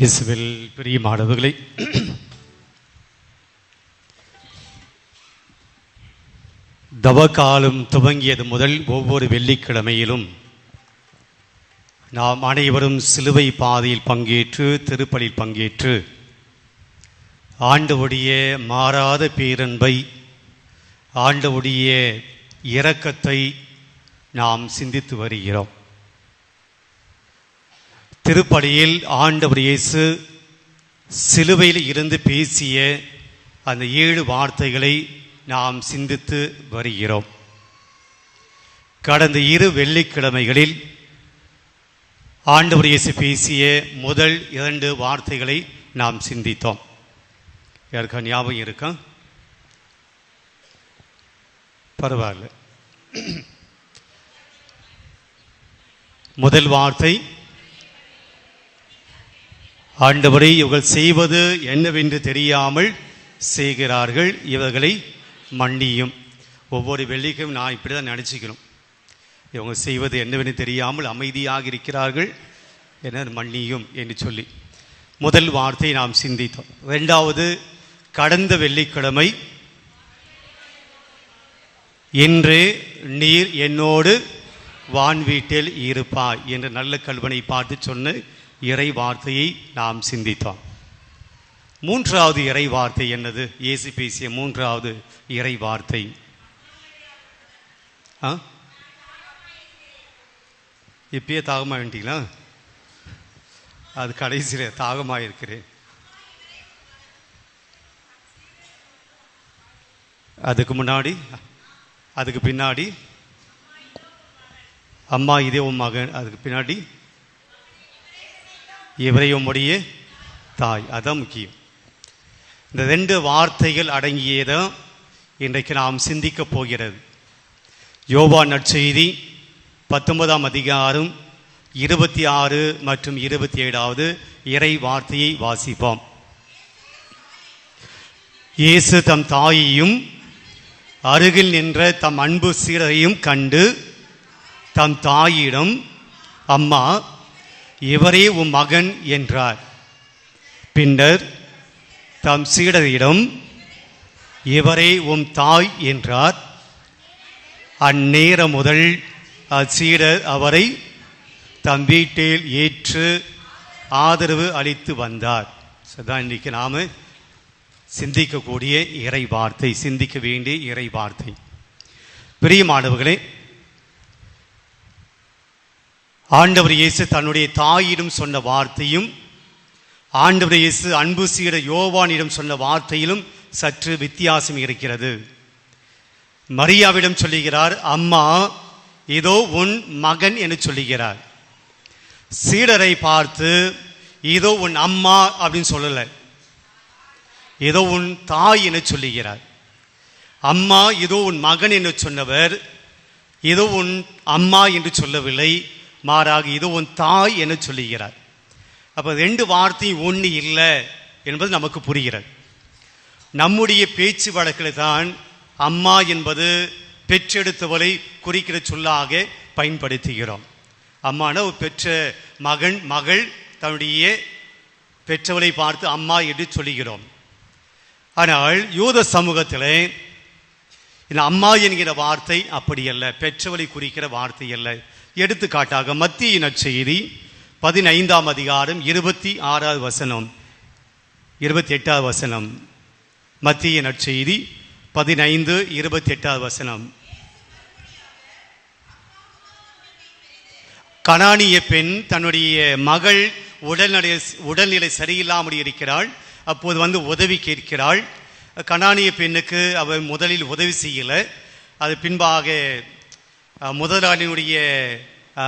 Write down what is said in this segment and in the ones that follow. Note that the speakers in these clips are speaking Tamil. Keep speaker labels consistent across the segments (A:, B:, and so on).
A: இயேசுவில் பிரியமானவர்களை தவக்காலம் துவங்கியது முதல் ஒவ்வொரு வெள்ளிக்கிழமையிலும் நாம் அனைவரும் சிலுவை பாதையில் பங்கேற்று திருப்பலில் பங்கேற்று ஆண்டவுடைய மாறாத பேரன்பை ஆண்டவுடைய இரக்கத்தை நாம் சிந்தித்து வருகிறோம். திருப்பலியில் ஆண்டவர் இயேசு சிலுவையில் இருந்து பேசிய அந்த ஏழு வார்த்தைகளை நாம் சிந்தித்து வருகிறோம். கடந்த இரு வெள்ளிக்கிழமைகளில் ஆண்டவர் இயேசு பேசிய முதல் இரண்டு வார்த்தைகளை நாம் சிந்தித்தோம். யாருக்கா ஞாபகம் இருக்கா? பரவாயில்ல. முதல் வார்த்தை ஆண்டவரை இவர்கள் செய்வது என்னவென்று தெரியாமல் செய்கிறார்கள். இவர்களை மன்னியும். ஒவ்வொரு வெள்ளிக்கும் நான் இப்படி தான் நினச்சிக்கிறோம். இவங்க செய்வது என்னவென்று தெரியாமல் அமைதியாக இருக்கிறார்கள். என மன்னியும் என்று சொல்லி முதல் வார்த்தை நாம் சிந்தித்தோம். ரெண்டாவது கடந்த வெள்ளிக்கிழமை இன்று நீர் என்னோடு வான் வீட்டில் இருப்பாய் என்ற நல்ல கல்வனை பார்த்து சொன்ன இறை வார்த்தையை நாம் சிந்தித்தோம். மூன்றாவது இறை வார்த்தை என்னது? ஏசி பேசிய மூன்றாவது இறை வார்த்தை. ஆ? இப்பயே தாகமாக வேண்டிங்களா? அது கடைசியில் தாகமாக இருக்கிறேன் அதுக்கு முன்னாடி அதுக்கு பின்னாடி அம்மா இதே உன் மகன் அதுக்கு பின்னாடி இவரை உம்முடைய தாய். அதான் முக்கியம். இந்த ரெண்டு வார்த்தைகள் அடங்கியதான் இன்றைக்கு நாம் சிந்திக்கப் போகிறது. யோபா நற்செய்தி பத்தொன்பதாம் அதிகாரம் இருபத்தி ஆறு மற்றும் இருபத்தி ஏழாவது இறை வார்த்தையை வாசிப்போம். இயேசு தம் தாயையும் அருகில் நின்ற தம் அன்பு சீரரையும் கண்டு தம் தாயிடம் அம்மா இவரே உம் மகன் என்றார். பின்னர் தம் சீடரிடம் இவரே உம் தாய் என்றார். அந்நேரம் முதல் அச்சீடர் அவரை தம் வீட்டில் ஏற்று ஆதரவு அளித்து வந்தார். சதான் இன்றைக்கு நாம் சிந்திக்கக்கூடிய இறை வார்த்தை சிந்திக்க வேண்டிய இறை வார்த்தை பிரியமானவர்களே ஆண்டவர் இயேசு தன்னுடைய தாயிடம் சொன்ன வார்த்தையும் ஆண்டவர் இயேசு அன்பு சீர யோவானிடம் சொன்ன வார்த்தையிலும் சற்று வித்தியாசம் இருக்கிறது. மரியாவிடம் சொல்லுகிறார் அம்மா இதோ உன் மகன் என்று சொல்லுகிறார். சீடரை பார்த்து இதோ உன் அம்மா அப்படின்னு சொல்லலை. ஏதோ உன் தாய் என சொல்லுகிறார். அம்மா இதோ உன் மகன் என்று சொன்னவர் இதோ உன் அம்மா என்று சொல்லவில்லை. மாறாக இது உன் தாய் என சொல்லுகிறார். அப்போ ரெண்டு வார்த்தையும் ஒன்று இல்லை என்பது நமக்கு புரிகிறது. நம்முடைய பேச்சு வழக்கில் தான் அம்மா என்பது பெற்றெடுத்தவரை குறிக்கிற சொல்லாக பயன்படுத்துகிறோம். அம்மான ஒரு பெற்ற மகன் மகள் தன்னுடைய பெற்றவரை பார்த்து அம்மா என்று சொல்லுகிறோம். ஆனால் யூத சமூகத்தில் இந்த அம்மா என்கிற வார்த்தை அப்படி அல்ல பெற்றவரை குறிக்கிற வார்த்தை அல்ல. எடுத்துக்காட்டாக மத்திய நற்செய்தி பதினைந்தாம் அதிகாரம் இருபத்தி ஆறாவது வசனம். இருபத்தி எட்டாவது வசனம். மத்திய நற்செய்தி பதினைந்து இருபத்தி எட்டாவது வசனம். கனானிய பெண் தன்னுடைய மகள் உடல்நிலை உடல்நிலை சரியில்லாமல் இருக்கிறாள். அப்போது வந்து உதவி கேட்கிறாள். கனானிய பெண்ணுக்கு அவள் முதலில் உதவி செய்யலை. அது பின்பாக முதலாளியினுடைய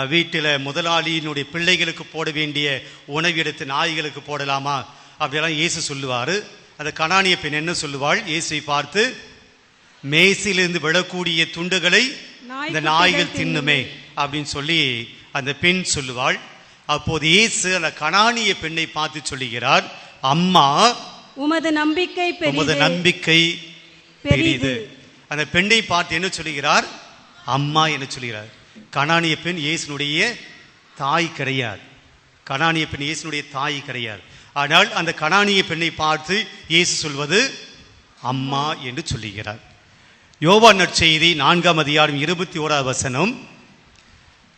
A: வீட்டில் முதலாளியினுடைய பிள்ளைகளுக்கு போட வேண்டிய உணவு எடுத்து நாய்களுக்கு போடலாமா? அப்படியெல்லாம் இயேசு சொல்லுவார். அந்த கனானிய பெண் என்ன சொல்லுவாள்? இயேசுவை பார்த்து மேசிலிருந்து விழக்கூடிய துண்டுகளை இந்த நாய்கள் தின்னுமே. அப்படின்னு சொல்லி அந்த பெண் சொல்லுவாள். அப்போது இயேசு அந்த கனானிய பெண்ணை பார்த்து சொல்லுகிறார் அம்மா
B: உமது நம்பிக்கை
A: உமது நம்பிக்கை பெரிது. அந்த பெண்ணை பார்த்து என்ன சொல்லுகிறார்? அம்மா என சொல்கிறார். கணானிய பெண் இயேசுனுடைய தாய் கிடையாது. கணானிய பெண் இயேசுனுடைய தாய் கிடையாது. ஆனால் அந்த கணானிய பெண்ணை பார்த்து இயேசு சொல்வது அம்மா என்று சொல்லுகிறார். யோவா நற்செய்தி நான்காம் அதிகாரம் இருபத்தி ஓராவது வசனம்.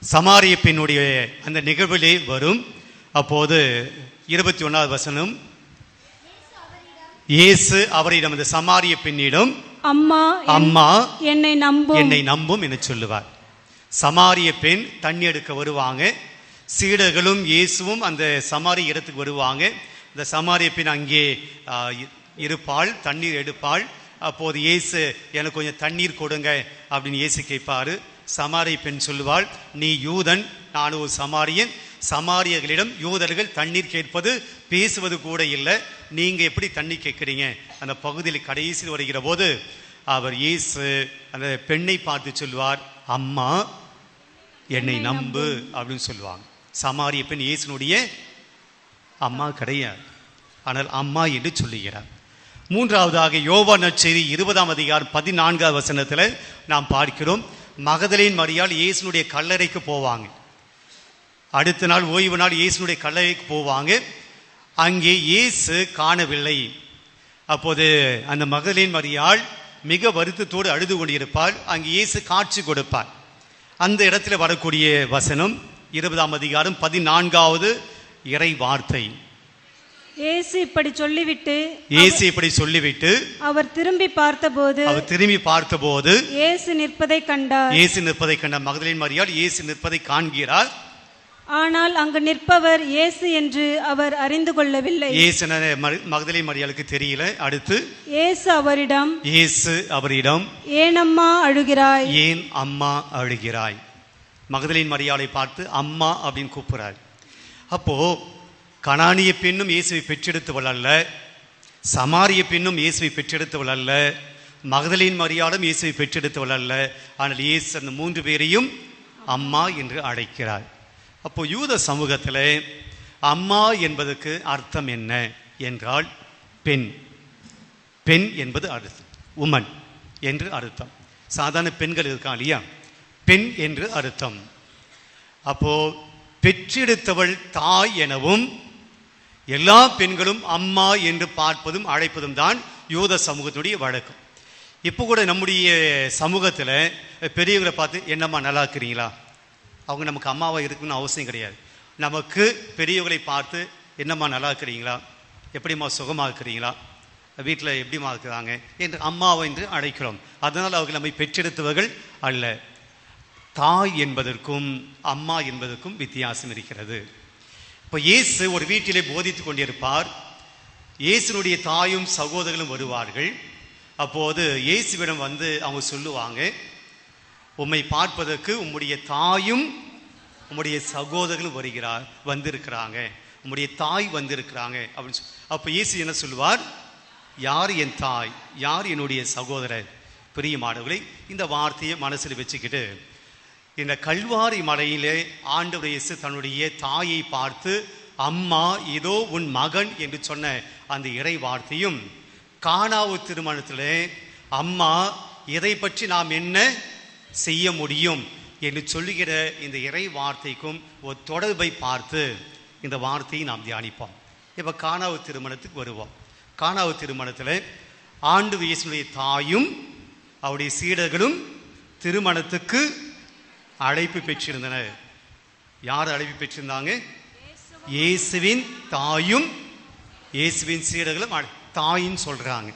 A: சமாரிய பெண்ணுடைய அந்த நிகழ்விலே வரும். அப்போது இருபத்தி ஒன்றாவது வசனம். இயேசு அவரிடம் அந்த சமாரிய பெண்ணிடம்
B: அம்மா என்-
A: அம்மா
B: என்னை நம்பும்.
A: என்னை நம்பும் என்று சொல்லுவார். சமாரிய பெண் தண்ணி எடுக்க வருவாங்க. சீடர்களும் இயேசுவும் அந்த சமாரிய இடத்துக்கு வருவாங்க. இந்த சமாரிய பெண் அங்கே இருப்பாள் தண்ணீர் எடுப்பாள். அப்போது இயேசு எனக்கு கொஞ்சம் தண்ணீர் கொடுங்க அப்படின்னு இயேசு கேட்பாரு. சமாரிய பெண் சொல்லுவாள் நீ யூதன் நான் ஒரு சமாரியன் சமாரியர்களிடம் யூதர்கள் தண்ணீர் கேட்பது பேசுவது கூட இல்லை. நீங்க எப்படி தண்ணி கேட்குறீங்க? அந்த பகுதியில் கடைசியில் வருகிற போது அவர் இயேசு அந்த பெண்ணை பார்த்து சொல்வார் அம்மா என்னை நம்பு அப்படின்னு சொல்லுவாங்க. சமாரிய பெண் இயேசுனுடைய அம்மா கிடையாது. ஆனால் அம்மா என்று சொல்லுகிறார். மூன்றாவதாக யோவா நற்செய்தி இருபதாம் அதிகாரம் பதினான்காவது வசனத்தில் நாம் பார்க்கிறோம் மகதலேன் மரியாள் இயேசுனுடைய கல்லறைக்கு போவாங்க. அடுத்த நாள் ஓய்வு நாள் இயேசுனுடைய கல்லறைக்கு போவாங்க. அங்கே இயேசு காணவில்லை. அப்போது அந்த மகதலேன் மரியாள் மிக வருத்தத்தோடு அழுது கொண்டிருப்பாள். அங்கே இயேசு காட்சி கொடுப்பார். அந்த இடத்துல வரக்கூடிய வசனம் இருபதாம் அதிகாரம் பதினான்காவது இறை வார்த்தை.
B: இயேசு இப்படி சொல்லிவிட்டு
A: இயேசு இப்படி சொல்லிவிட்டு
B: அவர் திரும்பி பார்த்தபோது
A: அவர் திரும்பி பார்த்தபோது
B: இயேசு நிற்பதை கண்டார்.
A: இயேசு நிற்பதை கண்ட மகதலேன் மரியாள் இயேசு நிற்பதை காண்கிறார்.
B: ஆனால் அங்கு நிற்பவர் இயேசு என்று அவர் அறிந்து கொள்ளவில்லை.
A: இயேசு மகதலை மரியாளுக்கு தெரியல. அடுத்து
B: இயேசு அவரிடம்
A: இயேசு அவரிடம்
B: ஏனம்மா அழுகிறாய்?
A: ஏன் அம்மா அழுகிறாய்? மகதலின் மரியாதை பார்த்து அம்மா அப்படின்னு கூப்பிடுறார். அப்போ கனானிய பெண்ணும் இயேசுவை பெற்றெடுத்தவள் அல்ல சமாரிய பெண்ணும் இயேசுவை பெற்றெடுத்தவள் அல்ல மகதலின் மரியாளும் இயேசுவை பெற்றெடுத்தவள் அல்ல. ஆனால் இயேசு அந்த மூன்று பேரையும் அம்மா என்று அழைக்கிறார். அப்போ யூத சமூகத்தில் அம்மா என்பதற்கு அர்த்தம் என்ன என்றால் பெண். பெண் என்பது அர்த்தம் உமன் என்று அர்த்தம். சாதாரண பெண்கள் இருக்கான் இல்லையா? பெண் என்று அர்த்தம். அப்போ பெற்றெடுத்தவள் தாய் எனவும் எல்லா பெண்களும் அம்மா என்று பார்ப்பதும் அழைப்பதும் தான் யூத சமூகத்தினுடைய வழக்கம். இப்போ கூட நம்முடைய சமூகத்தில் பெரியவங்களை பார்த்து என்னம்மா நல்லா இருக்கிறீங்களா அவங்க நமக்கு அம்மாவாக இருக்குன்னு அவசியம் கிடையாது. நமக்கு பெரியவர்களை பார்த்து என்னம்மா நல்லா இருக்கிறீங்களா? எப்படிம்மா சுகமாக இருக்கிறீங்களா? வீட்டில் எப்படிம்மா இருக்கிறாங்க? என்று அம்மாவை என்று அழைக்கிறோம். அதனால் அவர்கள் நம்மை பெற்றெடுத்தவர்கள் அல்ல. தாய் என்பதற்கும் அம்மா என்பதற்கும் வித்தியாசம் இருக்கிறது. இப்போ இயேசு ஒரு வீட்டிலே போதித்து கொண்டிருப்பார். இயேசுனுடைய தாயும் சகோதரர்களும் வருவார்கள். அப்போது இயேசுவிடம் வந்து அவங்க சொல்லுவாங்க உம்மை பார்ப்பதற்கு உம்முடைய தாயும் உம்முடைய சகோதரர்களும் வருகிறார் வந்திருக்கிறாங்க. உம்முடைய தாய் வந்திருக்கிறாங்க அப்படின்னு சொல் அப்போ இயேசு என்ன சொல்லுவார்? யார் என் தாய்? யார் என்னுடைய சகோதரர்? பிரியமானவர்களை இந்த வார்த்தையை மனசில் வச்சுக்கிட்டு இந்த கல்வாரி மலையிலே ஆண்டவர் இயேசு தன்னுடைய தாயை பார்த்து அம்மா இதோ உன் மகன் என்று சொன்ன அந்த இறை வார்த்தையும் காணாவு திருமணத்தில் அம்மா இதை பற்றி நாம் என்ன செய்ய முடியும் என்று சொல்லுகிற இந்த இறை வார்த்தைக்கும் ஒரு தொடர்பை பார்த்து இந்த வார்த்தையை நாம் தியானிப்போம். இப்போ காணாவு திருமணத்துக்கு வருவோம். காணாவு திருமணத்தில் ஆண்டு இயேசுடைய தாயும் அவருடைய சீடர்களும் திருமணத்துக்கு அழைப்பு பெற்றிருந்தனர். யார் அழைப்பு பெற்றிருந்தாங்க? இயேசுவின் தாயும் இயேசுவின் சீடர்களும் தாயின்னு சொல்கிறாங்க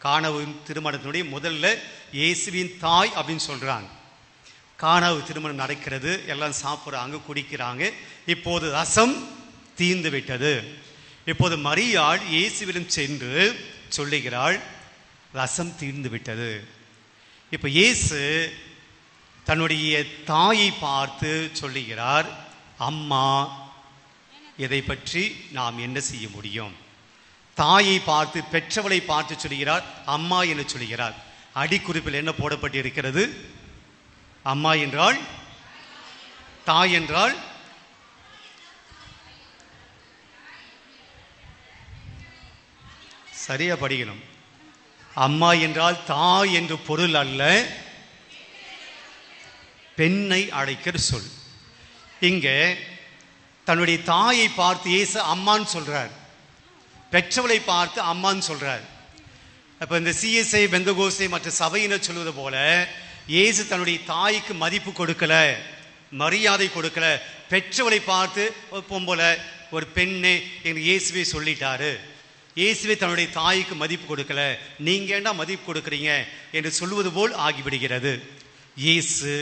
A: காணவும் திருமணத்தினுடைய முதல்ல இயேசுவின் தாய் அப்படின்னு சொல்கிறாங்க காணாவு திருமணம் நடக்கிறது. எல்லாம் சாப்பிட்றாங்க குடிக்கிறாங்க. இப்போது ரசம் தீர்ந்து விட்டது. இப்போது மரியாள் இயேசுவிடம் சென்று சொல்லுகிறாள் ரசம் தீர்ந்து விட்டது. இப்போ இயேசு தன்னுடைய தாயை பார்த்து சொல்லுகிறார் அம்மா இதை பற்றி நாம் என்ன செய்ய முடியும்? தாயை பார்த்து பெற்றவளை பார்த்து சொல்கிறார் அம்மா என்று சொல்கிறார் அடிக்குறிப்பில் என்ன போடப்பட்டிருக்கிறது? அம்மா என்றால் தாய் என்றால் சரியா படிக்கணும். அம்மா என்றால் தாய் என்று பொருள் அல்ல பெண்ணை அழைக்கிற சொல். இங்க தன்னுடைய தாயை பார்த்து ஏசு அம்மான்னு சொல்றார். பெற்றவளை பார்த்து அம்மான்னு சொல்றார். அப்ப இந்த சிஎஸ்ஐ பெந்தகோசை மற்ற சபையினர் சொல்வது போல இயேசு தன்னுடைய தாய்க்கு மதிப்பு கொடுக்கல மரியாதை கொடுக்கல பெற்றவளை பார்த்து ஒரு பொம்பளை ஒரு பெண்ணே என்று இயேசுவை சொல்லிட்டாரு. இயேசுவே தன்னுடைய தாய்க்கு மதிப்பு கொடுக்கல நீங்க ஏண்டா மதிப்பு கொடுக்குறீங்க என்று சொல்வது போல் ஆகிவிடுகிறது. இயேசு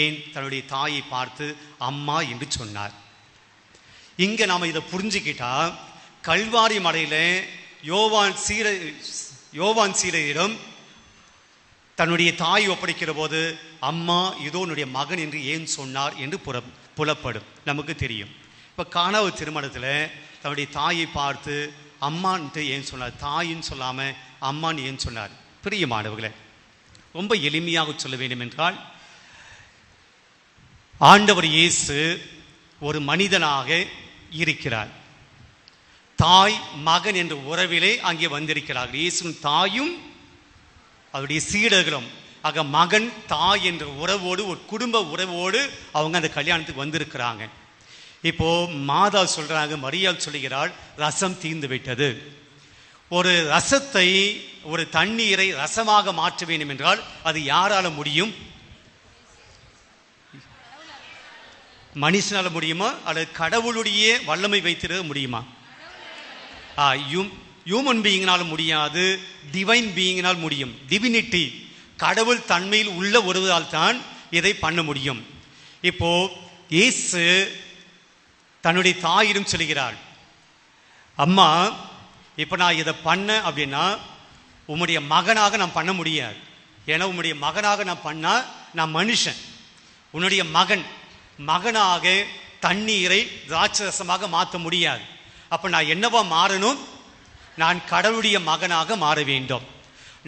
A: ஏன் தன்னுடைய தாயை பார்த்து அம்மா என்று சொன்னார். இங்க நாம இதை புரிஞ்சுக்கிட்டா கல்வாரி மலையில யோவான் சீர யோவான் சீரையிடம் தன்னுடைய தாய் ஒப்படைக்கிற போது அம்மா இதோ உன்னுடைய மகன் என்று ஏன் சொன்னார்? என்று புற புலப்படும். நமக்கு தெரியும். இப்போ காணாவு திருமணத்தில் தன்னுடைய தாயை பார்த்து அம்மான்ட்டு ஏன் சொன்னார்? தாயின்னு சொல்லாமல் அம்மான்னு ஏன் சொன்னார்? பிரியமானவர்களே ரொம்ப எளிமையாக சொல்ல வேண்டும் என்றால் ஆண்டவர் இயேசு ஒரு மனிதனாக இருக்கிறார். தாய் மகன் என்ற உறவிலே அங்கே வந்திருக்கிறார்கள். இயேசுவின் தாயும் அவருடைய சீடர்களும். ஆக மகன் தாய் என்ற உறவோடு ஒரு குடும்ப உறவோடு அவங்க அந்த கல்யாணத்துக்கு வந்திருக்கிறாங்க. இப்போ மாதா சொல்கிறாங்க மரியாள் சொல்லுகிறாள் ரசம் தீர்ந்து விட்டது. ஒரு ரசத்தை ஒரு தண்ணீரை ரசமாக மாற்ற வேண்டும் என்றால் அது யாரால முடியும்? மனுஷனால முடியுமா? அல்லது கடவுளுடைய வல்லமை வைத்திருக்க முடியுமா? ஹியூமன் பீயிங்னால் முடியாது டிவைன் பீயிங்கினால் முடியும். டிவினிட்டி கடவுள் தன்மையில் உள்ள ஒருவரால் தான் இதை பண்ண முடியும். இப்போ இயேசு தன்னுடைய தாயிடம் சொல்கிறாள் அம்மா இப்போ நான் இதை பண்ண அப்படின்னா உம்முடைய மகனாக நான் பண்ண முடியாது. ஏன்னா உம்முடைய மகனாக நான் பண்ணால் நான் மனுஷன். உன்னுடைய மகன் மகனாக தண்ணீரை திராட்சரசமாக மாற்ற முடியாது. அப்ப நான் என்னவா மாறணும்? நான் கடவுளுடைய மகனாக மாற வேண்டும்.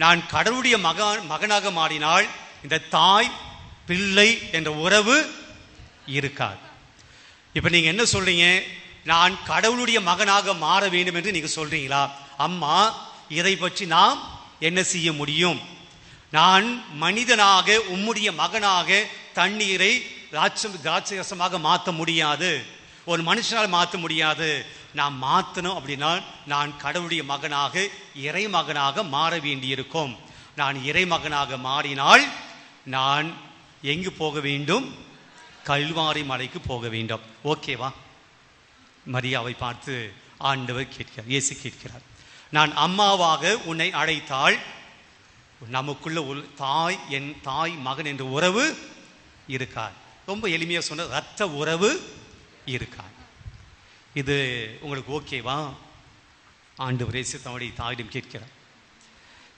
A: நான் கடவுளுடைய மக மகனாக மாறினால் இந்த தாய் பிள்ளை என்ற உறவு இருக்காது. இப்ப நீங்க என்ன சொல்றீங்க? நான் கடவுளுடைய மகனாக மாற வேண்டும் என்று நீங்க சொல்றீங்களா? அம்மா இதை பற்றி நாம் என்ன செய்ய முடியும்? நான் மனிதனாக உம்முடைய மகனாக தண்ணீரை திராட்சை ரசமாக மாற்ற முடியாது. ஒரு மனுஷனால் மாற்ற முடியாது. நான் மாற்றணும் அப்படின்னா நான் கடவுளுடைய மகனாக இறை மகனாக மாற வேண்டியிருக்கும். நான் இறை மகனாக மாறினால் நான் எங்கு போக வேண்டும்? கல்வாரி மலைக்கு போக வேண்டும். ஓகேவா மரியாவை பார்த்து ஆண்டவர் கேட்கிறார் இயேசு கேட்கிறார். நான் அம்மாவாக உன்னை அழைத்தால் நமக்குள்ள ஒரு தாய் என் தாய் மகன் என்ற உறவு இருக்கார் ரொம்ப எளிமையாக சொன்ன ரத்த உறவு இருக்கார் இது உங்களுக்கு ஓகேவா ஆண்டு இயேசு தன்னுடைய தாயிடம் கேட்கிறார்.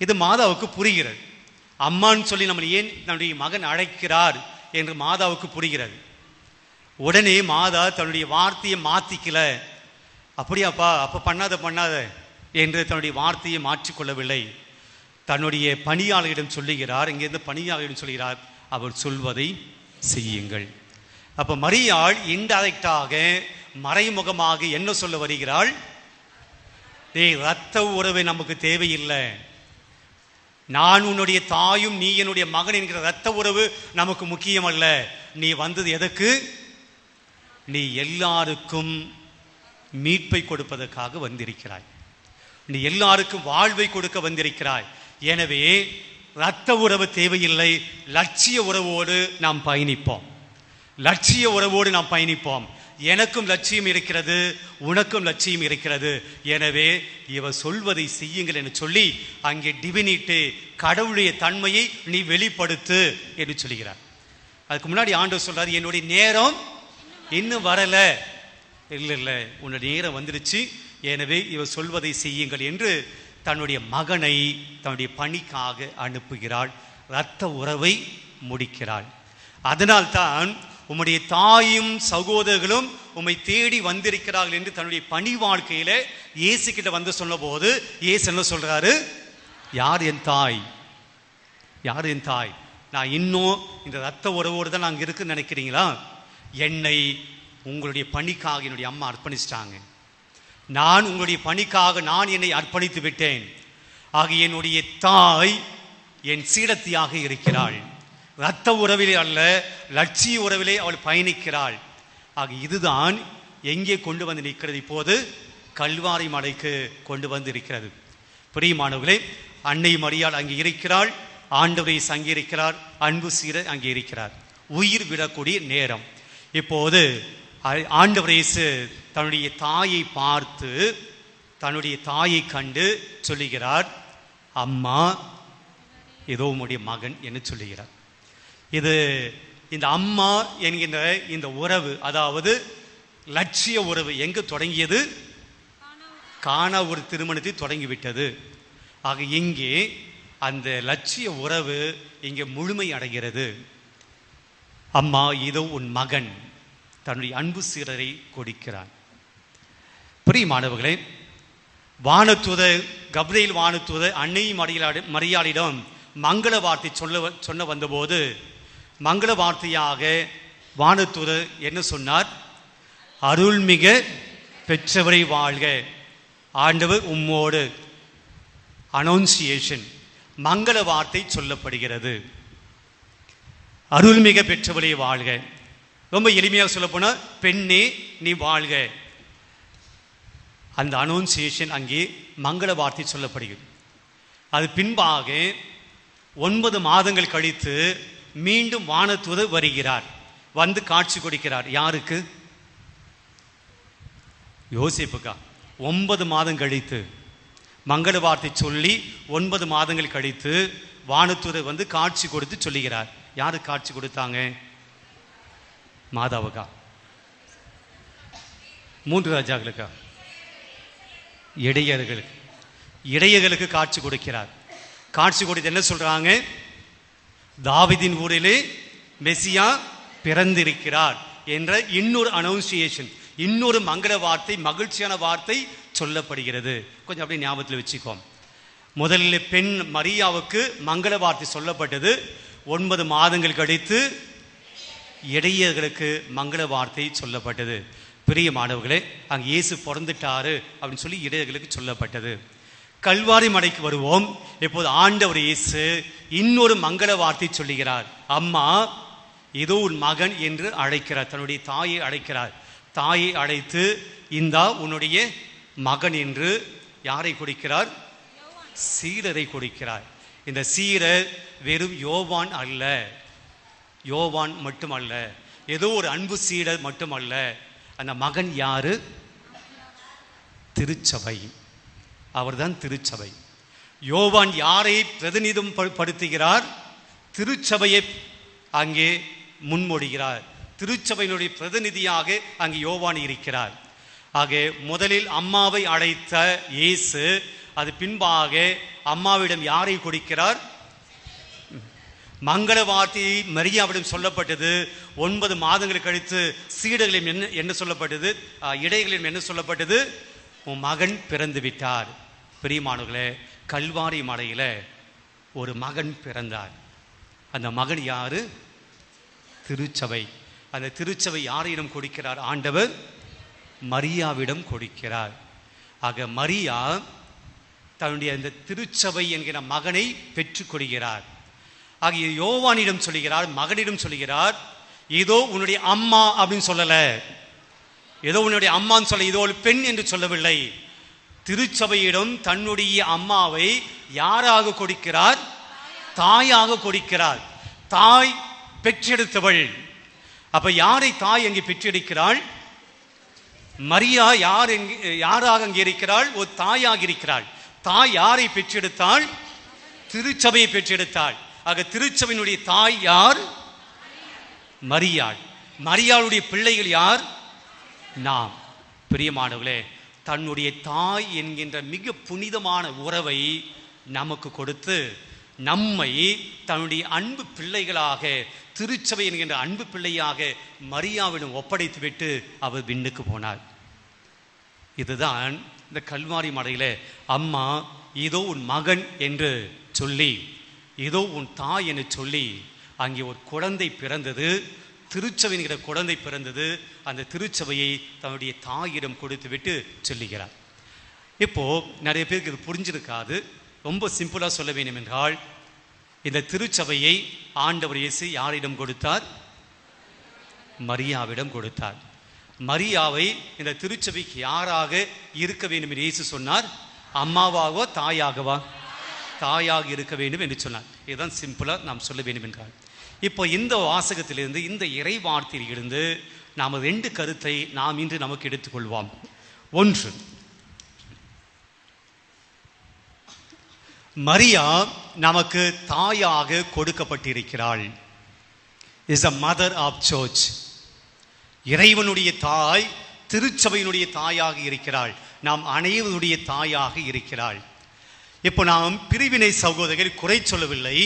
A: இது மாதாவுக்கு புரிகிறது. அம்மான்னு சொல்லி நம்ம ஏன் தன்னுடைய மகன் அழைக்கிறார் என்று மாதாவுக்கு புரிகிறது. உடனே மாதா தன்னுடைய வார்த்தையை மாற்றிக்கல அப்படியாப்பா அப்போ பண்ணாத பண்ணாத என்று தன்னுடைய வார்த்தையை மாற்றிக்கொள்ளவில்லை. தன்னுடைய பணியாளரிடம் சொல்லுகிறார். இங்கேருந்து பணியாளரிடம் சொல்கிறார் அவர் சொல்வதை செய்யுங்கள். அப்போ மரியாள் இன்டைரக்டாக மறைமுகமாக என்ன சொல்ல வருகிறாள்? ஏய் ரத்த உறவு நமக்கு தேவையில்லை. நான் உன்னுடைய தாயும் நீ என்னுடைய மகன் என்கிற ரத்த உறவு நமக்கு முக்கியம் அல்ல நீ வந்தது எதற்கு? நீ எல்லாருக்கும் மீட்பை கொடுப்பதற்காக வந்திருக்கிறாய். நீ எல்லாருக்கும் வாழ்வை கொடுக்க வந்திருக்கிறாய். எனவே இரத்த உறவு தேவையில்லை. லட்சிய உறவோடு நாம் பயணிப்போம். லட்சிய உறவோடு நாம் பயணிப்போம். எனக்கும் லட்சியம் இருக்கிறது உனக்கும் லட்சியம் இருக்கிறது. எனவே இவ சொல்வதை செய்யுங்கள் என்று சொல்லி அங்கே டிவினிட்டு கடவுளுடைய தன்மையை நீ வெளிப்படுத்து என்று சொல்கிறார். அதுக்கு முன்னாடி ஆண்டவர் சொல்றாரு என்னுடைய நேரம் இன்னும் வரல. இல்லை இல்லை உன்னுடைய நேரம் வந்துடுச்சு. எனவே இவ சொல்வதை செய்யுங்கள் என்று தன்னுடைய மகனை தன்னுடைய பணிக்காக அனுப்புகிறாள். இரத்த உறவை முடிக்கிறாள். அதனால்தான் உம்முடைய தாயும் சகோதரர்களும் உம்மை தேடி வந்திருக்கிறார்கள் என்று தன்னுடைய பணி வாழ்க்கையில இயேசு கிட்ட வந்து சொன்னபோது இயேசு என்ன சொல்றாரு? யார் என் தாய்? யார் என் தாய்? நான் இன்னும் இந்த ரத்த உறவோடு தான் நாங்கள் இருக்குன்னு நினைக்கிறீங்களா? என்னை உங்களுடைய பணிக்காக என்னுடைய அம்மா அர்ப்பணிச்சிட்டாங்க. நான் உங்களுடைய பணிக்காக நான் என்னை அர்ப்பணித்து விட்டேன். ஆக என்னுடைய தாய் என் சீடத்தியாக இருக்கிறாள். இரத்த உறவிலே அல்ல லட்சிய உறவிலே அவள் பயணிக்கிறாள். ஆக இதுதான் எங்கே கொண்டு வந்து நிற்கிறது இப்போது? கல்வாரி மலைக்கு கொண்டு வந்து இருக்கிறது பிரியமானவர்களே அன்னை மரியாள் அங்கே இருக்கிறாள் ஆண்டவரை சங்கிருக்கிறார் அன்பு சீர அங்கே இருக்கிறார். உயிர் விடக்கூடிய நேரம். இப்போது ஆ- ஆண்டவர் இயேசு தன்னுடைய தாயை பார்த்து தன்னுடைய தாயை கண்டு சொல்லுகிறார் அம்மா இதோ உம்முடைய மகன் என்று சொல்லுகிறார். இது இந்த அம்மா என்கின்ற இந்த உறவு அதாவது லட்சிய உறவு எங்கு தொடங்கியது? காண ஒரு திருமணத்தை தொடங்கிவிட்டது. ஆக இங்கே அந்த லட்சிய உறவு இங்கே முழுமை அடைகிறது. அம்மா இதோ உன் மகன் தன்னுடைய அன்பு சீரரை கொடுக்கிறான். பிரியமானவர்களே வானத்துத கப்ரேல் வானத்துத அன்னை மரியாளி மரியாளிடம் மங்கள வார்த்தை சொல்ல சொன்ன வந்தபோது மங்கள வார்த்தையாக வானத்துறை என்ன சொன்னார்? அருள்மிக பெற்றவரை வாழ்க. ஆண்டவர் உம்மோடு. அனௌன்சியேஷன் மங்கள வார்த்தை சொல்லப்படுகிறது. அருள்மிக பெற்றவரை வாழ்க. ரொம்ப எளிமையாக சொல்லப்போனால் பெண்ணே நீ வாழ்க. அந்த அனௌன்சியேஷன் அங்கே மங்கள வார்த்தை சொல்லப்படுகிறது. அது பின்பாக ஒன்பது மாதங்கள் கழித்து மீண்டும் வானத்துவது வருகிறார். வந்து காட்சி கொடுக்கிறார். யாருக்கு? யோசிப்புக்கா. ஒன்பது மாதம் கழித்து. மங்கள வார்த்தை சொல்லி ஒன்பது மாதங்கள் கழித்து வானத்துதர் வந்து காட்சி கொடுத்து சொல்லுகிறார். யாரு காட்சி கொடுத்தாங்க? மாதாவுக்கா. மூன்று ராஜாக்களுக்கா? இடையர்களுக்கு. இடையர்களுக்கு காட்சி கொடுக்கிறார். காட்சி கொடுத்து என்ன சொல்றாங்க? தாவிதின் ஊரிலே மெசியா பிறந்திருக்கிறார் என்ற இன்னொரு அனௌன்சியேஷன் இன்னொரு மங்கள வார்த்தை மகிழ்ச்சியான வார்த்தை சொல்லப்படுகிறது. கொஞ்சம் அப்படியே ஞாபகத்தில் வச்சுக்கோம். முதலில் பெண் மரியாவுக்கு மங்கள வார்த்தை சொல்லப்பட்டது. ஒன்பது மாதங்கள் கழித்து இடையர்களுக்கு மங்கள வார்த்தை சொல்லப்பட்டது. பெரிய மாணவர்களே அங்கே இயேசு பிறந்துட்டாரு அப்படின்னு சொல்லி இடையர்களுக்கு சொல்லப்பட்டது. கல்வாரி மலைக்கு வருவோம். இப்போது ஆண்டவர் இயேசு இன்னொரு மங்கள வார்த்தை சொல்லுகிறார். அம்மா இதோ உன் மகன் என்று அழைக்கிறார். தன்னுடைய தாயை அழைக்கிறார். தாயை அழைத்து இந்தா உன்னுடைய மகன் என்று யாரை கொடுக்கிறார்? சீரரை கொடுக்கிறார். இந்த சீரர் வெறும் யோவான் அல்ல. யோவான் மட்டுமல்ல. ஏதோ ஒரு அன்பு சீடர் மட்டுமல்ல. அந்த மகன் யாரு? திருச்சபை. அவர்தான் திருச்சபை. யோவான் யாரை பிரதிநிதம் படுத்துகிறார்? திருச்சபையை அங்கே முன்மொழிகிறார். திருச்சபையினுடைய பிரதிநிதியாக அங்கே யோவான் இருக்கிறார். ஆக முதலில் அம்மாவை அழைத்த இயேசு அது பின்பாக அம்மாவிடம் யாரை கொடுக்கிறார்? மங்கள வார்த்தையை மரியாவிடம் சொல்லப்பட்டது. ஒன்பது மாதங்கள் கழித்து சீடர்களிடம் என்ன என்ன சொல்லப்பட்டது? ஆ, இடைகளிடம் என்ன சொல்லப்பட்டது? உன் மகன் பிறந்து விட்டார். பிரியமானவர்களே கல்வாரி மலையில் ஒரு மகன் பிறந்தார். அந்த மகன் யார்? திருச்சபை. அந்த திருச்சபை யாரிடம் கொடுக்கிறார்? ஆண்டவர் மரியாவிடம் கொடுக்கிறார். ஆக மரியா தன்னுடைய அந்த திருச்சபை என்கிற மகனை பெற்றுக்கொள்கிறார் ஆகிய யோவானிடம் சொல்கிறார் மகனிடம் சொல்கிறார் இதோ உன்னுடைய அம்மா அப்படின்னு சொல்லலை. ஏதோ உன்னுடைய அம்மான்னு சொல்ல இதோ ஒரு பெண் என்று சொல்லவில்லை. திருச்சபையிடம் தன்னுடைய அம்மாவை யாராக கொடுக்கிறார்? தாயாக கொடுக்கிறார். தாய் பெற்றெடுத்தவள். அப்ப யாரை தாய் அங்கே பெற்றெடுக்கிறாள்? மரியா யார் எங்கே யாராக அங்கே இருக்கிறாள்? ஒரு தாயாக இருக்கிறாள். தாய் யாரை பெற்றெடுத்தாள்? திருச்சபையை பெற்றெடுத்தாள். ஆக திருச்சபையினுடைய தாய் யார்? மரியாள். மரியாளுடைய பிள்ளைகள் யார்? நாம் பிரியமானவர்களே தன்னுடைய தாய் என்கின்ற மிக புனிதமான உறவை நமக்கு கொடுத்து நம்மை தன்னுடைய அன்பு பிள்ளைகளாக திருச்சபை என்கின்ற அன்பு பிள்ளையாக மரியாவிடம் ஒப்படைத்துவிட்டு அவர் விண்ணுக்கு போனார். இதுதான் இந்த கல்வாரி மலையில அம்மா இதோ உன் மகன் என்று சொல்லி இதோ உன் தாய் என்று சொல்லி அங்கே ஒரு குழந்தை பிறந்தது. திருச்சபைங்கிற குழந்தை பிறந்தது அந்த திருச்சபையை தன்னுடைய தாயிடம் கொடுத்து விட்டு சொல்லுகிறார். இப்போது நிறைய பேருக்கு இது புரிஞ்சிருக்காது. ரொம்ப சிம்பிளாக சொல்ல வேண்டும் என்றால் இந்த திருச்சபையை ஆண்டவர் இயேசு யாரிடம் கொடுத்தார்? மரியாவிடம் கொடுத்தார். மரியாவை இந்த திருச்சபைக்கு யாராக இருக்க வேண்டும் என்று இயேசு சொன்னார்? அம்மாவாகவோ தாயாகவா? தாயாக இருக்க வேண்டும் என்று சொன்னார். இதுதான் சிம்பிளாக நாம் சொல்ல வேண்டும் என்றால் இப்போ இந்த வாசகத்திலிருந்து இந்த இறை வார்த்தையிலிருந்து நாம் ரெண்டு கருத்தை நாம் இன்று நமக்கு எடுத்துக்கொள்வோம். ஒன்று மரியா நமக்கு தாயாக கொடுக்கப்பட்டிருக்கிறாள். Is a mother of church இறைவனுடைய தாய் திருச்சபையினுடைய தாயாக இருக்கிறாள். நாம் அனைவருடைய தாயாக இருக்கிறாள். இப்போ நாம் பிரிவினை சகோதரர்கள் குறை சொல்லவில்லை.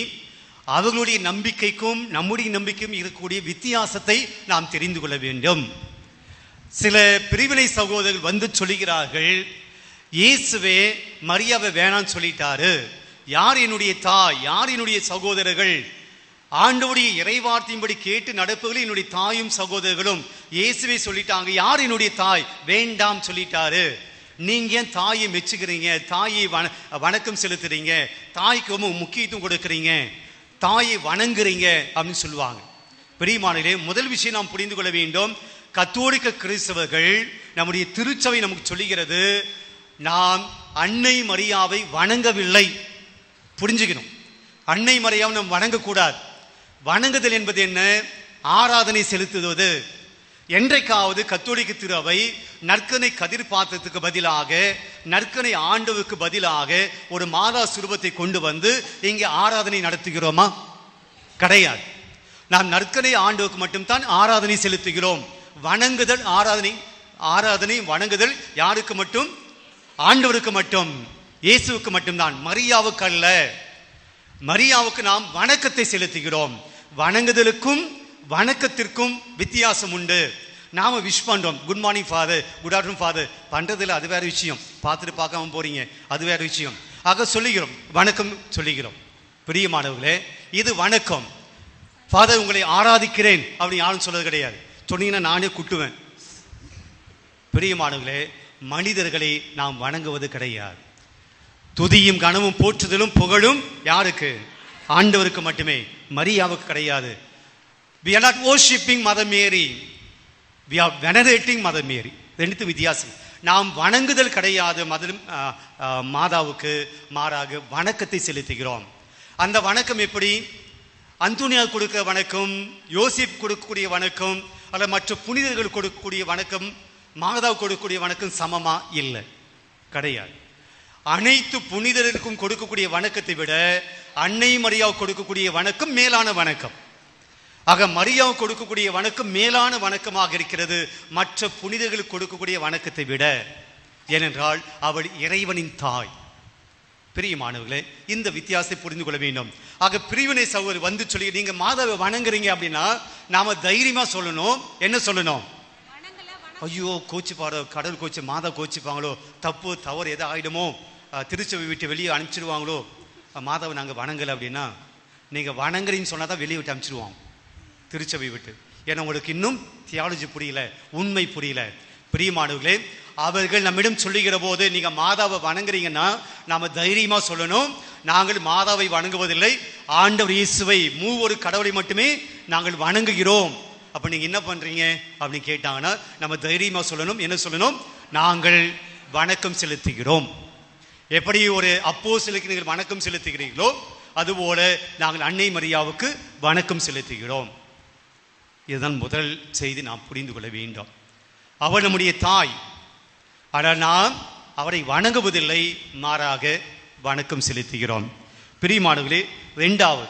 A: அவர்களுடைய நம்பிக்கைக்கும் நம்முடைய நம்பிக்கைக்கும் இருக்கக்கூடிய வித்தியாசத்தை நாம் தெரிந்து கொள்ள வேண்டும். சில பிரிவினை சகோதரர்கள் வந்து சொல்கிறார்கள் இயேசுவே மரியாவை வேணாம்னு சொல்லிட்டாரு. யார் என்னுடைய தாய்? யார் என்னுடைய சகோதரர்கள்? ஆண்டோடைய இறைவார்த்தையின்படி கேட்டு நடப்புகளில் என்னுடைய தாயும் சகோதரர்களும் இயேசுவே சொல்லிட்டாங்க. யார் என்னுடைய தாய்? வேண்டாம் சொல்லிட்டாரு. நீங்க ஏன் தாயை மெச்சுக்கிறீங்க? தாயை வண வணக்கம் செலுத்துறீங்க? தாய்க்கு ரொம்ப முக்கியத்துவம் கொடுக்குறீங்க? தாயை வணங்குறீங்க அப்படின்னு சொல்லுவாங்க. பெரியமானிலே முதல் விஷயம் நாம் புரிந்து கொள்ள வேண்டும் கத்தோலிக்க கிறிஸ்தவர்கள் நம்முடைய திருச்சபை நமக்கு சொல்லுகிறது நாம் அன்னை மரியாவை வணங்கவில்லை. புரிஞ்சுக்கணும். அன்னை மரியாவை நாம் வணங்கக்கூடாது. வணங்குதல் என்பது என்ன? ஆராதனை செலுத்துவது. என்றைக்காவது கத்தோலிக்க திருவை நற்கனை கதிர் பாத்திரத்துக்கு பதிலாக நற்கனை ஆண்டவுக்கு பதிலாக ஒரு மாதா சுரூபத்தை கொண்டு வந்து இங்கே ஆராதனை நடத்துகிறோமா? கிடையாது. நாம் நற்கனை ஆண்டவுக்கு மட்டும்தான் ஆராதனை செலுத்துகிறோம். வணங்குதல் ஆராதனை ஆராதனை வணங்குதல் யாருக்கு மட்டும்? ஆண்டவருக்கு மட்டும். இயேசுவுக்கு மட்டும்தான். மரியாவுக்கு அல்ல. மரியாவுக்கு நாம் வணக்கத்தை செலுத்துகிறோம். வணங்குதலுக்கும் வணக்கத்திற்கும் வித்தியாசம் உண்டு நாம் விஷ் பண்ணுறோம் good morning father good afternoon father பண்ணுறதில்ல அது வேற விஷயம். பார்த்துட்டு பார்க்காம போகிறீங்க அது வேற விஷயம். ஆக சொல்லுகிறோம். வணக்கம் சொல்லுகிறோம். பிரியமானவர்களே இது வணக்கம். ஃபாதர் உங்களை ஆராதிக்கிறேன் அப்படின்னு யாரும் சொல்றது கிடையாது. சொன்னீங்கன்னா நானே குட்டுவேன். பிரியமானவர்களே மனிதர்களை நாம் வணங்குவது கிடையாது. துதியும் கனமும் போற்றுதலும் புகழும் யாருக்கு? ஆண்டவருக்கு மட்டுமே. மரியாவுக்கு கிடையாது. We are not worshipping mother Mary we are venerating mother Mary ரெண்டு வித்தியாசம். நாம் வணங்குதல் கிடையாது மதர் மாதாவுக்கு மாறாக வணக்கத்தை செலுத்துகிறோம். அந்த வணக்கம் எப்படி? அந்தோனியா கொடுக்க வணக்கம் யோசிப் கொடுக்கக்கூடிய வணக்கம் அல்ல மற்ற புனிதர்கள் கொடுக்கக்கூடிய வணக்கம் மாதாவ் கொடுக்கக்கூடிய வணக்கம் சமமா? இல்லை. கிடையாது. அனைத்து புனிதருக்கும் கொடுக்கக்கூடிய வணக்கத்தை விட அன்னை மரியாவு கொடுக்கக்கூடிய வணக்கம் மேலான வணக்கம். ஆக மரியாவு கொடுக்கக்கூடிய வணக்கம் மேலான வணக்கமாக இருக்கிறது. மற்ற புனிதர்களுக்கு கொடுக்கக்கூடிய வணக்கத்தை விட ஏனென்றால் அவள் இறைவனின் தாய். பிரியமானவர்களே இந்த வித்தியாசத்தை புரிந்து கொள்ள வேண்டும். ஆக பிரிவினை சகோதரி வந்து சொல்லி நீங்க மாதாவை வணங்குறீங்க அப்படின்னா நாம தைரியமா சொல்லணும். என்ன சொல்லணும்? ஐயோ கோச்சிப்பாரோ கடவுள் கடல் கோச்சு மாதா கோச்சிப்பாங்களோ தப்பு தவறு எதோ ஆகிடுமோ திருச்சபை விட்டு வெளியே அனுப்பிச்சிடுவாங்களோ மாதாவை நாங்கள் வணங்கலை அப்படின்னா நீங்கள் வணங்குறீங்கன்னு சொன்னால் தான் வெளியே விட்டு அனுப்பிச்சிடுவாங்க. திருச்சபை விட்டு. ஏன்னா உங்களுக்கு இன்னும் தியாலஜி புரியல உண்மை புரியல. பிரியமானவர்களே அவர்கள் நம்மிடம் சொல்லுகிற போது நீங்கள் மாதாவை வணங்குறீங்கன்னா நாம் தைரியமாக சொல்லணும். நாங்கள் மாதாவை வணங்குவதில்லை. ஆண்டவர் இயேசுவை மூவொரு கடவுளை மட்டுமே நாங்கள் வணங்குகிறோம். அப்போ நீங்கள் என்ன பண்ணுறீங்க அப்படின்னு கேட்டாங்கன்னா நம்ம தைரியமாக சொல்லணும். என்ன சொல்லணும்? நாங்கள் வணக்கம் செலுத்துகிறோம். எப்படி ஒரு அப்போஸ்தலருக்கு நீங்கள் வணக்கம் செலுத்துகிறீர்களோ அதுபோல நாங்கள் அன்னை மரியாவுக்கு வணக்கம் செலுத்துகிறோம். இதுதான் முதல் செய்தி நாம் புரிந்து கொள்ள வேண்டும். அவள் நம்முடைய தாய். ஆனால் நாம் அவரை வணங்குவதில்லை மாறாக வணக்கம் செலுத்துகிறோம். பிரியமானவர்களே ரெண்டாவது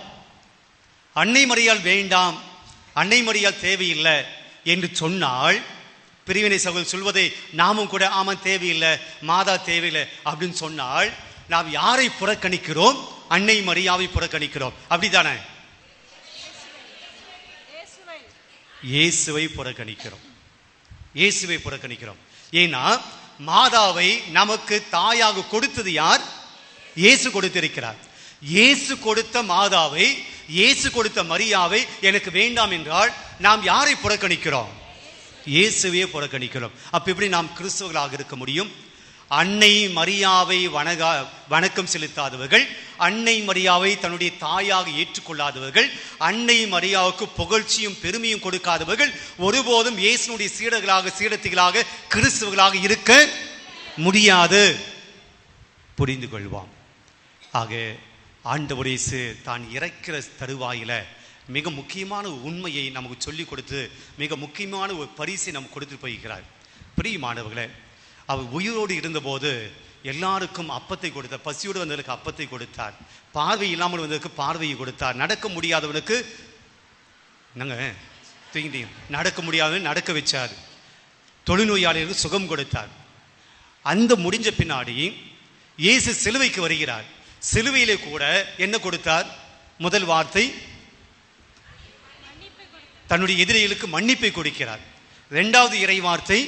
A: அன்னை மரியால் வேண்டாம் அன்னை மரியால் தேவையில்லை என்று சொன்னால் பிரிவினை சகோதரி சொல்வதை நாமும் கூட ஆமாம் தேவையில்லை மாதா தேவையில்லை அப்படின்னு சொன்னால் நாம் யாரை புறக்கணிக்கிறோம்? அன்னை மரியாவை புறக்கணிக்கிறோம். அப்படிதானே இயேசுவை புறக்கணிக்கிறோம். இயேசுவை புறக்கணிக்கிறோம். ஏன்னா மாதாவை நமக்கு தாயாக கொடுத்தது யார்? இயேசு கொடுத்திருக்கிறார். இயேசு கொடுத்த மாதாவை இயேசு கொடுத்த மரியாவை எனக்கு வேண்டாம் என்றால் நாம் யாரை புறக்கணிக்கிறோம்? இயேசுவையே புறக்கணிக்கிறோம். அப்ப எப்படி நாம் கிறிஸ்தவர்களாக இருக்க முடியும்? அன்னை மரியாவை வணக வணக்கம் செலுத்தாதவர்கள் அன்னை மரியாவை தன்னுடைய தாயாக ஏற்றுக்கொள்ளாதவர்கள் அன்னை மரியாவுக்கு புகழ்ச்சியும் பெருமையும் கொடுக்காதவர்கள் ஒருபோதும் இயேசுனுடைய சீடர்களாக சீடத்திகளாக கிறிஸ்துவர்களாக இருக்க முடியாது. புரிந்து கொள்வாம். ஆக ஆண்டவர் இயேசு தான் இறக்கிற தருவாயில மிக முக்கியமான உண்மையை நமக்கு சொல்லிக் கொடுத்து மிக முக்கியமான ஒரு பரிசை நமக்கு கொடுத்து போய்கிறார் பிரியமானவர்களே அவர் உயிரோடு இருந்தபோது எல்லாருக்கும் அப்பத்தை கொடுத்தார் பசியோடு வந்தவர்களுக்கு அப்பத்தை கொடுத்தார். பார்வை இல்லாமல் வந்தவருக்கு பார்வையை கொடுத்தார். நடக்க முடியாதவனுக்கு நாங்கள் தூங்கிட்டீங்க. நடக்க முடியாதவன் நடக்க வச்சார். தொழுநோயாளிகளுக்கு சுகம் கொடுத்தார். அந்த முடிஞ்ச பின்னாடி இயேசு சிலுவைக்கு வருகிறார். சிலுவையிலே கூட என்ன கொடுத்தார்? முதல் வார்த்தை தன்னுடைய எதிரிகளுக்கு மன்னிப்பை கொடுக்கிறார். இரண்டாவது இறை வார்த்தை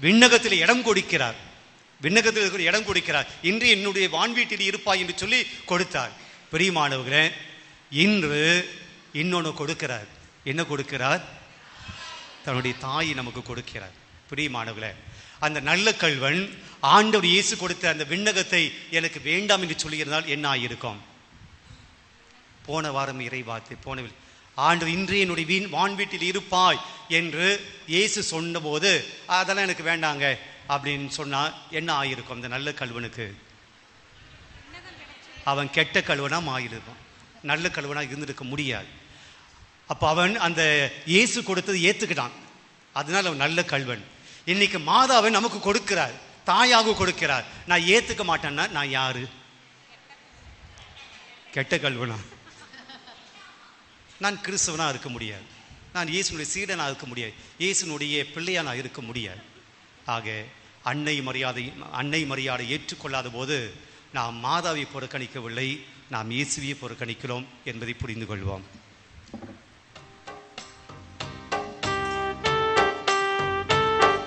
A: விண்ணகத்தில் இடம் கொடுக்கிறார். விண்ணகத்தில் இருக்கிற இடம் கொடுக்கிறார். இன்று என்னுடைய வான்வீட்டில் இருப்பாய் என்று சொல்லி கொடுத்தார். பிரியமானவர்களே இன்று இன்னொன்று கொடுக்கிறார். என்ன கொடுக்கிறார்? தன்னுடைய தாயை நமக்கு கொடுக்கிறார். பிரியமானவர்களே அந்த நல்ல கல்வன் ஆண்டவர் இயேசு கொடுத்த அந்த விண்ணகத்தை எனக்கு வேண்டாம் என்று சொல்லியிருந்தால் என்ன ஆகியிருக்கும் போன வாரம் இறை வார்த்தை ஆண்டு வி- இன்று என்னுடைய வீண் வான் வீட்டில் இருப்பாய் என்று இயேசு சொன்னபோது அதெல்லாம் எனக்கு வேண்டாங்க அப்படின்னு சொன்னால் என்ன ஆகியிருக்கும் அந்த நல்ல கல்வனுக்கு அவன் கெட்ட கழுவனாக மாறியிருப்பான். நல்ல கல்வனா இருந்திருக்க முடியாது. அப்போ அவன் அந்த இயேசு கொடுத்தது ஏற்றுக்கிட்டான் அதனால் அவன் நல்ல கல்வன் இன்னைக்கு மாதாவை நமக்கு கொடுக்கிறார். தாயாக கொடுக்கிறார். நான் ஏற்றுக்க மாட்டேன்னா நான் யாரு? கெட்ட கல்வனா நான் கிறிஸ்தவனாக இருக்க முடியாது. நான் இயேசுனுடைய சீடனாக இருக்க முடியாது. இயேசுனுடைய பிள்ளையா நான் இருக்க முடியாது. ஆக அன்னை மரியாதை அன்னை மரியாதை ஏற்றுக்கொள்ளாத போது நாம் மாதாவை புறக்கணிக்கவில்லை நாம் இயேசுவையை புறக்கணிக்கிறோம் என்பதை புரிந்து கொள்வோம்.